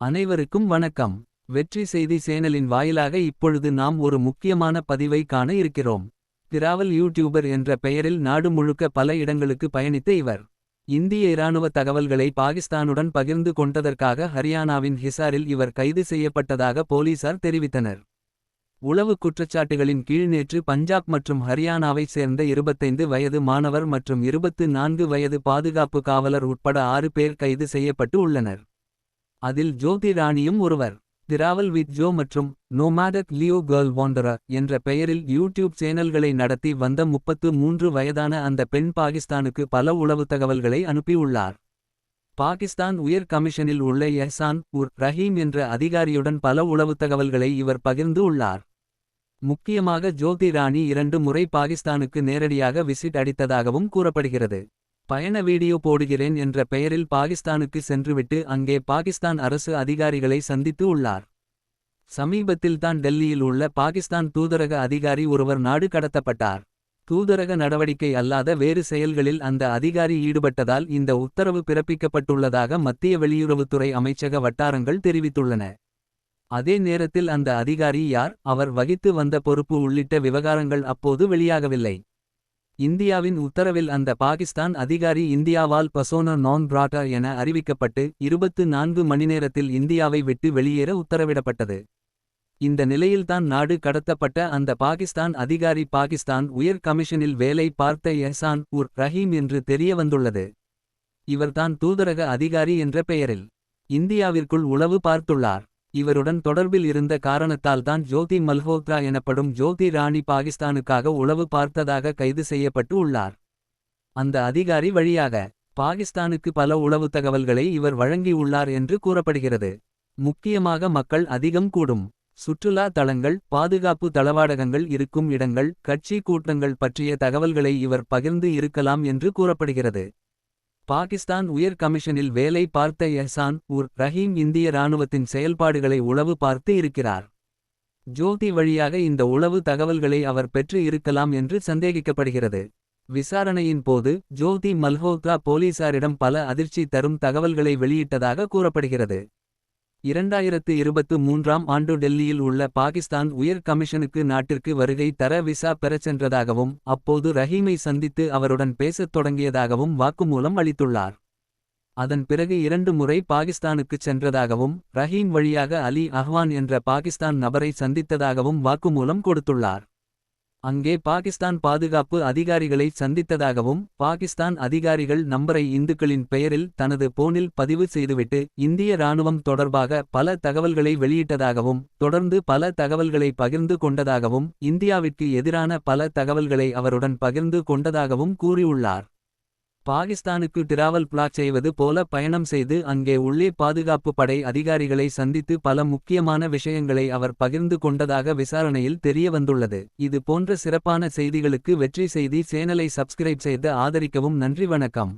அனைவருக்கும் வணக்கம். வெற்றி செய்தி சேனலின் வாயிலாக இப்பொழுது நாம் ஒரு முக்கியமான பதிவை காண இருக்கிறோம். திராவல் யூடியூபர் என்ற பெயரில் நாடு முழுக்க பல இடங்களுக்கு பயணித்த இவர். இந்திய இராணுவ தகவல்களை பாகிஸ்தானுடன் பகிர்ந்து கொண்டதற்காக ஹரியானாவின் ஹிசாரில் இவர் கைது செய்யப்பட்டதாக போலீசார் தெரிவித்தனர். உளவு குற்றச்சாட்டுகளின் கீழ் நேற்று பஞ்சாப் மற்றும் ஹரியானாவைச் சேர்ந்த 25 வயது மாணவர் மற்றும் 24 வயது பாதுகாப்பு காவலர் உட்பட ஆறு பேர் கைது செய்யப்பட்டு உள்ளனர். அதில் ஜோதி ராணியும் ஒருவர். திராவல் வித் ஜோ மற்றும் நோமாடக் லியோ கேர்ள் வாண்டரா என்ற பெயரில் யூடியூப் சேனல்களை நடத்தி வந்த முப்பத்து மூன்று வயதான அந்த பெண் பாகிஸ்தானுக்கு பல உளவு தகவல்களை அனுப்பியுள்ளார். பாகிஸ்தான் உயர் கமிஷனில் உள்ள எஹ்சான் உர் ரஹீம் என்ற அதிகாரியுடன் பல உளவு தகவல்களை இவர் பகிர்ந்து உள்ளார். முக்கியமாக ஜோதி ராணி இரண்டு முறை பாகிஸ்தானுக்கு நேரடியாக விசிட் அடித்ததாகவும் கூறப்படுகிறது. பயண வீடியோ போடுகிறேன் என்ற பெயரில் பாகிஸ்தானுக்கு சென்றுவிட்டு அங்கே பாகிஸ்தான் அரசு அதிகாரிகளை சந்தித்து உள்ளார். சமீபத்தில்தான் டெல்லியில் உள்ள பாகிஸ்தான் தூதரக அதிகாரி ஒருவர் நாடு கடத்தப்பட்டார். தூதரக நடவடிக்கை அல்லாத வேறு செயல்களில் அந்த அதிகாரி ஈடுபட்டதால் இந்த உத்தரவு பிறப்பிக்கப்பட்டுள்ளதாக மத்திய வெளியுறவுத்துறை அமைச்சக வட்டாரங்கள் தெரிவித்துள்ளன. அதே நேரத்தில் அந்த அதிகாரி யார் அவர் வகித்து வந்த பொறுப்பு உள்ளிட்ட விவகாரங்கள் அப்போது வெளியாகவில்லை. இந்தியாவின் உத்தரவில் அந்த பாகிஸ்தான் அதிகாரி இந்தியாவால் பசோனா நான் பிராட்டா என அறிவிக்கப்பட்டு இருபத்து நான்கு மணிநேரத்தில் இந்தியாவை விட்டு வெளியேற உத்தரவிடப்பட்டது. இந்த நிலையில்தான் நாடு கடத்தப்பட்ட அந்த பாகிஸ்தான் அதிகாரி பாகிஸ்தான் உயர் கமிஷனில் வேலை பார்த்த எஹ்சான் உர் ரஹீம் என்று தெரிய வந்துள்ளது இவர்தான் தூதரக அதிகாரி என்ற பெயரில் இந்தியாவிற்குள் உளவு பார்த்துள்ளார். இவருடன் தொடர்பில் இருந்த காரணத்தால் தான் ஜோதி மல்ஹோத்ரா எனப்படும் ஜோதி ராணி பாகிஸ்தானுக்காக உளவு பார்த்ததாக கைது செய்யப்பட்டு உள்ளார். அந்த அதிகாரி வழியாக பாகிஸ்தானுக்கு பல உளவு தகவல்களை இவர் வழங்கியுள்ளார் என்று கூறப்படுகிறது. முக்கியமாக மக்கள் அதிகம் கூடும். சுற்றுலா தளங்கள் பாதுகாப்பு தளவாடகங்கள் இருக்கும் இடங்கள் கட்சி கூட்டங்கள் பற்றிய தகவல்களை இவர் பகிர்ந்து இருக்கலாம் என்று கூறப்படுகிறது. பாகிஸ்தான் உயர் கமிஷனில் வேலை பார்த்த எஹ்சான் உர் ரஹீம் இந்திய இராணுவத்தின் செயல்பாடுகளை உளவு பார்த்து இருக்கிறார். ஜோதி வழியாக இந்த உளவு தகவல்களை அவர் பெற்று இருக்கலாம் என்று சந்தேகிக்கப்படுகிறது. விசாரணையின் போது ஜோதி மல்ஹோத்ரா போலீசாரிடம் பல அதிர்ச்சி தரும் தகவல்களை வெளியிட்டதாக கூறப்படுகிறது. இரண்டாயிரத்து இருபத்து மூன்றாம் ஆண்டு டெல்லியில் உள்ள பாகிஸ்தான் உயர் கமிஷனுக்கு நாட்டிற்கு வருகை தர விசா பெறச் சென்றதாகவும் அப்போது ரஹீமை சந்தித்து அவருடன் பேசத் தொடங்கியதாகவும் வாக்குமூலம் அளித்துள்ளார். அதன் பிறகு இரண்டு முறை பாகிஸ்தானுக்குச் சென்றதாகவும் ரஹீம் வழியாக அலி அஹ்வான் என்ற பாகிஸ்தான் நபரை சந்தித்ததாகவும் வாக்குமூலம் கொடுத்துள்ளார். அங்கே பாகிஸ்தான் பாதுகாப்பு அதிகாரிகளை சந்தித்ததாகவும் பாகிஸ்தான் அதிகாரிகள் நம்பரை இந்துக்களின் பெயரில் தனது போனில் பதிவு செய்துவிட்டு இந்திய இராணுவம் தொடர்பாக பல தகவல்களை வெளியிட்டதாகவும் தொடர்ந்து பல தகவல்களை பகிர்ந்து கொண்டதாகவும் இந்தியாவிற்கு எதிரான பல தகவல்களை அவருடன் பகிர்ந்து கொண்டதாகவும் கூறியுள்ளார். பாகிஸ்தானுக்கு டிராவல் பிளாட் செய்வது போல பயணம் செய்து அங்கே உள்ளே பாதுகாப்பு படை அதிகாரிகளை சந்தித்து பல முக்கியமான விஷயங்களை அவர் பகிர்ந்து கொண்டதாக விசாரணையில் தெரிய வந்துள்ளது இது போன்ற சிறப்பான செய்திகளுக்கு வெற்றி செய்தி சேனலை சப்ஸ்கிரைப் செய்து ஆதரிக்கவும் நன்றி வணக்கம்.